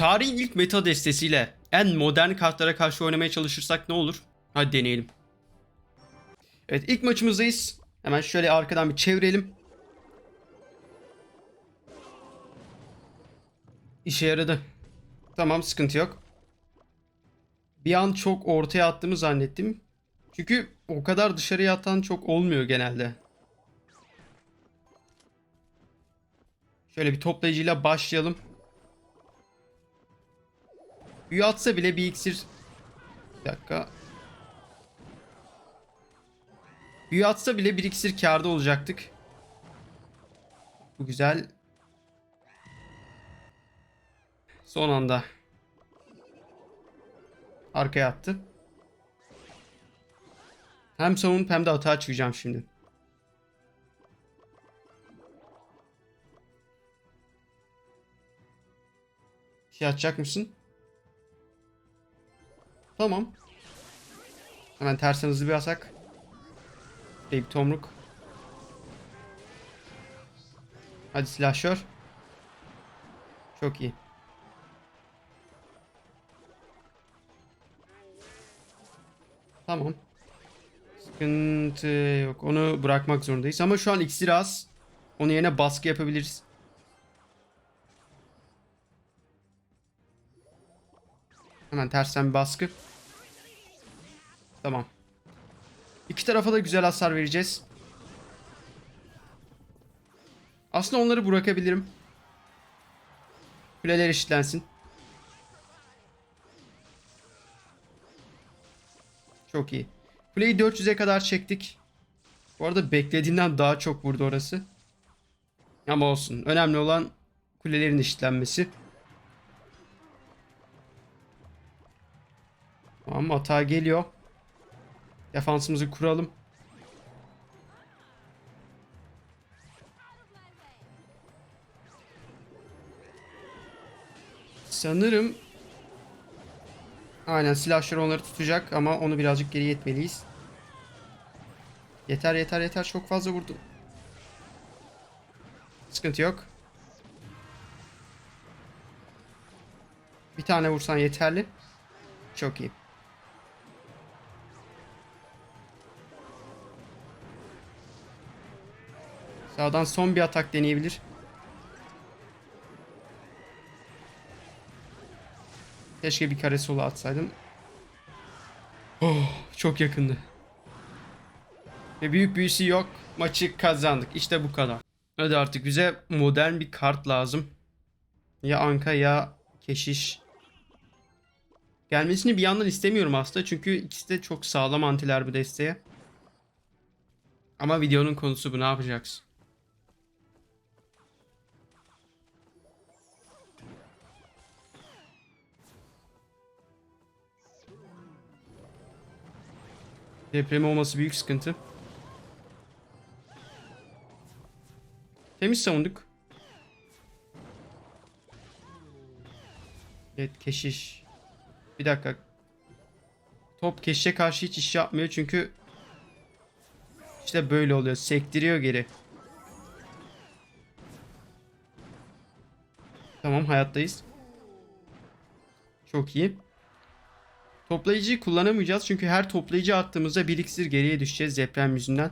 Tarihin ilk meta destesiyle en modern kartlara karşı oynamaya çalışırsak ne olur? Hadi deneyelim. Evet ilk maçımızdayız. Hemen şöyle arkadan bir çevirelim. İşe yaradı. Tamam sıkıntı yok. Bir an çok ortaya attığımı zannettim. Çünkü o kadar dışarıya atan çok olmuyor genelde. Şöyle bir toplayıcıyla başlayalım. Büyü atsa bile bir iksir... Bir dakika. Büyü atsa bile bir iksir karda olacaktık. Bu güzel. Son anda. Arkaya attı. Hem savunup hem de atağa çıkacağım şimdi. Şey atacak mısın? Tamam. Hemen tersen hızlı bir atak. Bir tomruk. Hadi silahşör. Çok iyi. Tamam. Sıkıntı yok. Onu bırakmak zorundayız. Ama şu an iksir az. Onun yerine baskı yapabiliriz. Hemen tersten bir baskı. Tamam. İki tarafa da güzel hasar vereceğiz. Aslında onları bırakabilirim. Kuleler eşitlensin. Çok iyi. Kuleyi 400'e kadar çektik. Bu arada beklediğinden daha çok vurdu orası. Ama olsun. Önemli olan kulelerin eşitlenmesi. Tamam hata geliyor. Defansımızı kuralım. Sanırım Aynen silahşör onları tutacak ama onu birazcık geri yetmeliyiz. Yeter yeter yeter çok fazla vurdu. Sıkıntı yok. Bir tane vursan yeterli. Çok iyi. Sağdan son bir atak deneyebilir. Keşke bir kare sola atsaydım. Oh, çok yakındı. Ve büyük büyüsü yok. Maçı kazandık. İşte bu kadar. Hadi artık bize modern bir kart lazım. Ya Anka ya Keşiş. Gelmesini bir yandan istemiyorum aslında. Çünkü ikisi de çok sağlam antiler bu desteğe. Ama videonun konusu bu. Ne yapacaksın? Deprem olması büyük sıkıntı. Temiz savunduk. Evet keşiş. Bir dakika. Top keşişe karşı hiç iş yapmıyor çünkü işte böyle oluyor. Sektiriyor geri. Tamam hayattayız. Çok iyi. Toplayıcıyı kullanamayacağız çünkü her toplayıcı attığımızda bir iksir geriye düşeceğiz deprem yüzünden.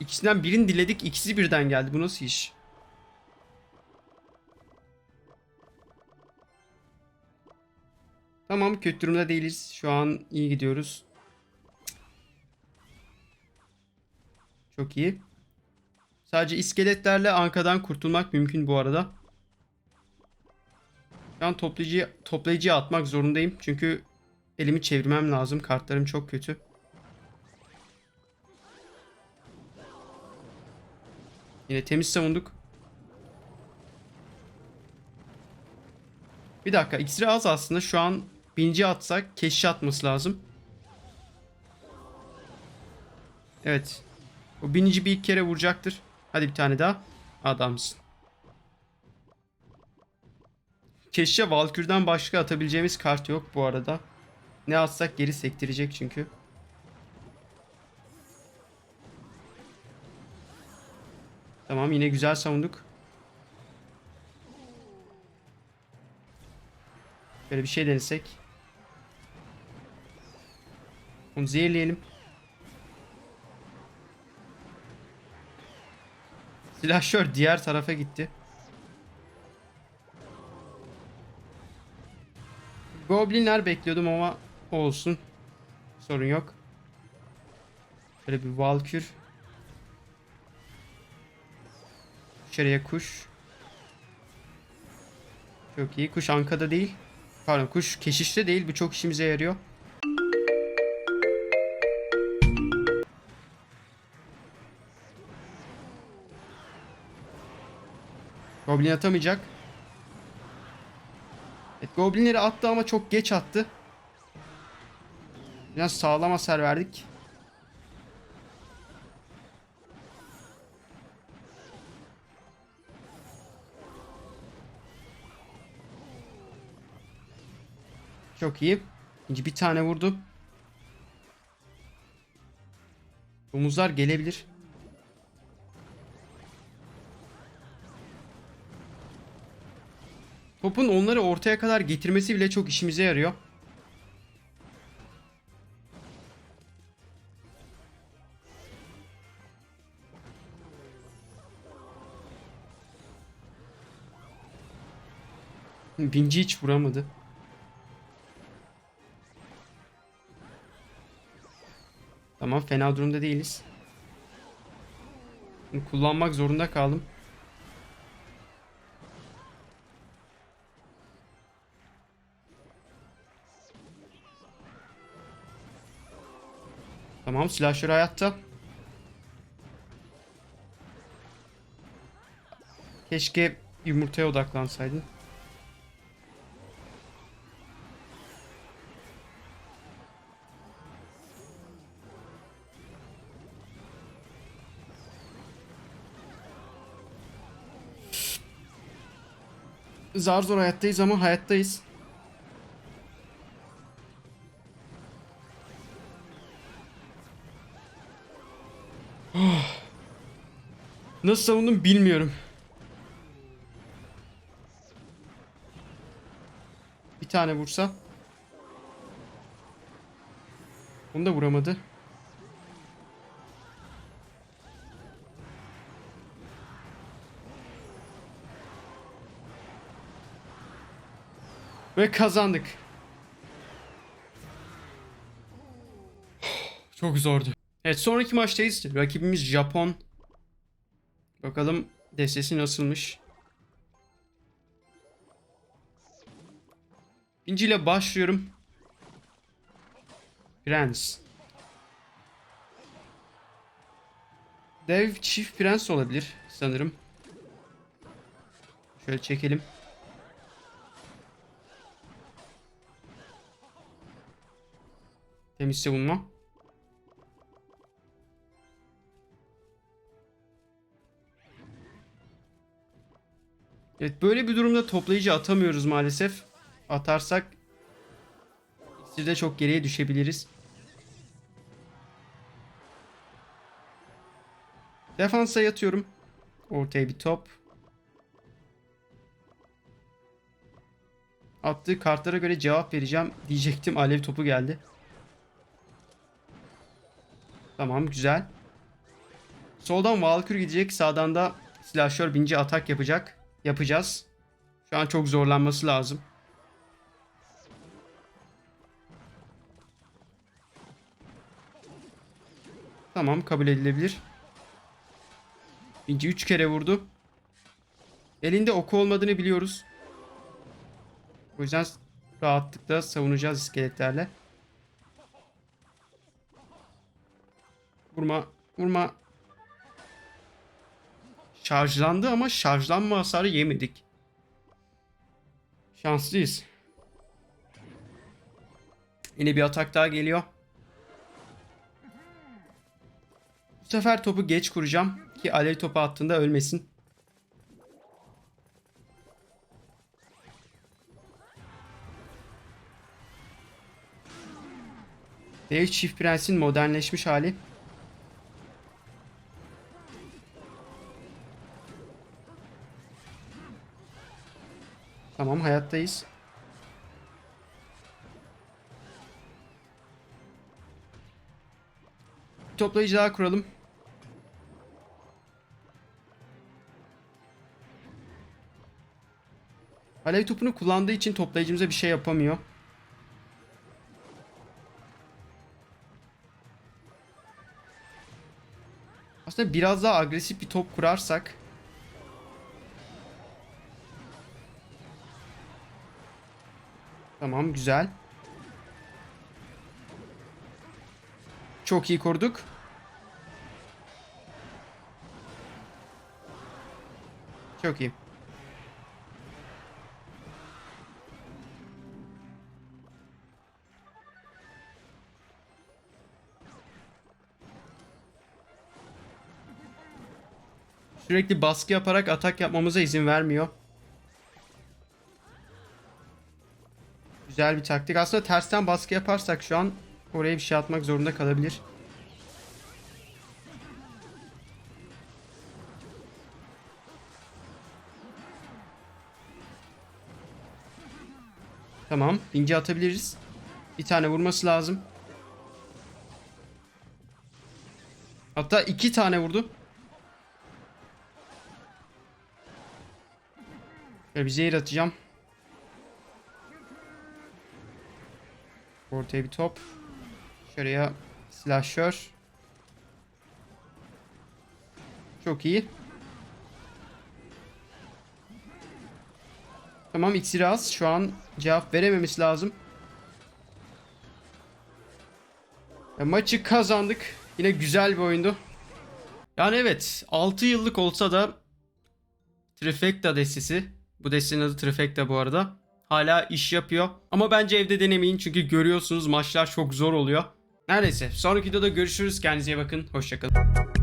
İkisinden birini diledik ikisi birden geldi. Bu nasıl iş? Tamam kötü durumda değiliz. Şu an iyi gidiyoruz. Çok iyi. Sadece iskeletlerle ankadan kurtulmak mümkün bu arada. Şu an toplayıcı, toplayıcıya atmak zorundayım. Çünkü elimi çevirmem lazım. Kartlarım çok kötü. Yine temiz savunduk. Bir dakika iksiri az aslında. Şu an binci atsak keşi atması lazım. Evet. O binici bir ilk kere vuracaktır. Hadi bir tane daha. Adamsın. Keşke Valkür'den başka atabileceğimiz kart yok bu arada. Ne atsak geri sektirecek çünkü. Tamam yine güzel savunduk. Böyle bir şey denesek. Onu zehirleyelim. Silahşör diğer tarafa gitti. Goblinler bekliyordum ama olsun. Sorun yok. Şöyle bir Valkür. Dışarıya kuş. Çok iyi. Kuş Anka'da değil. Pardon kuş keşişte değil. Bu çok işimize yarıyor. Goblin atamayacak. Evet, Goblinleri attı ama çok geç attı. Biraz sağlam hasar verdik. Çok iyi. Bir tane vurdu. Domuzlar gelebilir. Topun onları ortaya kadar getirmesi bile çok işimize yarıyor. Binci hiç vuramadı. Tamam fena durumda değiliz. Kullanmak zorunda kaldım. Tamam silahşör hayatta. Keşke yumurtaya odaklansaydın. Zar zor hayattayız ama hayattayız. Nasıl savundum bilmiyorum. Bir tane vursa. Onu da vuramadı. Ve kazandık. Çok zordu. Evet sonraki maçtayız. Rakibimiz Japon. Bakalım destesi nasılmış. İnci ile başlıyorum. Prens. Dev çift prens olabilir sanırım. Şöyle çekelim. Temiz savunma. Evet böyle bir durumda toplayıcı atamıyoruz maalesef. Atarsak iksirde çok geriye düşebiliriz. Defansa yatıyorum. Ortaya bir top. Attığı kartlara göre cevap vereceğim diyecektim. Alev topu geldi. Tamam güzel. Soldan Valkür gidecek. Sağdan da silahşör binci atak yapacak. Yapacağız. Şu an çok zorlanması lazım. Tamam kabul edilebilir. Binci 3 kere vurdu. Elinde oku olmadığını biliyoruz. O yüzden rahatlıkla savunacağız iskeletlerle. Vurma. Vurma. Şarjlandı ama şarjlanma hasarı yemedik. Şanslıyız. Yine bir atak daha geliyor. Bu sefer topu geç kuracağım ki alev topu attığında ölmesin. Dev çift prensin modernleşmiş hali. Tamam hayattayız. Bir toplayıcı daha kuralım. Alev topunu kullandığı için toplayıcımıza bir şey yapamıyor. Aslında biraz daha agresif bir top kurarsak Tamam güzel. Çok iyi koruduk. Çok iyi. Sürekli baskı yaparak atak yapmamıza izin vermiyor. Güzel bir taktik. Aslında tersten baskı yaparsak şu an oraya bir şey atmak zorunda kalabilir. Tamam. Binci atabiliriz. Bir tane vurması lazım. Hatta iki tane vurdu. Şöyle bir zehir atacağım. Ortaya bir top. Şuraya slasher. Çok iyi. Tamam iksiri az. Şu an cevap verememesi lazım. Ve maçı kazandık. Yine güzel bir oyundu. Yani evet 6 yıllık olsa da Trifecta destesi. Bu destenin adı Trifecta bu arada. Hala iş yapıyor. Ama bence evde denemeyin çünkü görüyorsunuz maçlar çok zor oluyor. Neredeyse sonraki videoda görüşürüz. Kendinize iyi bakın. Hoşçakalın.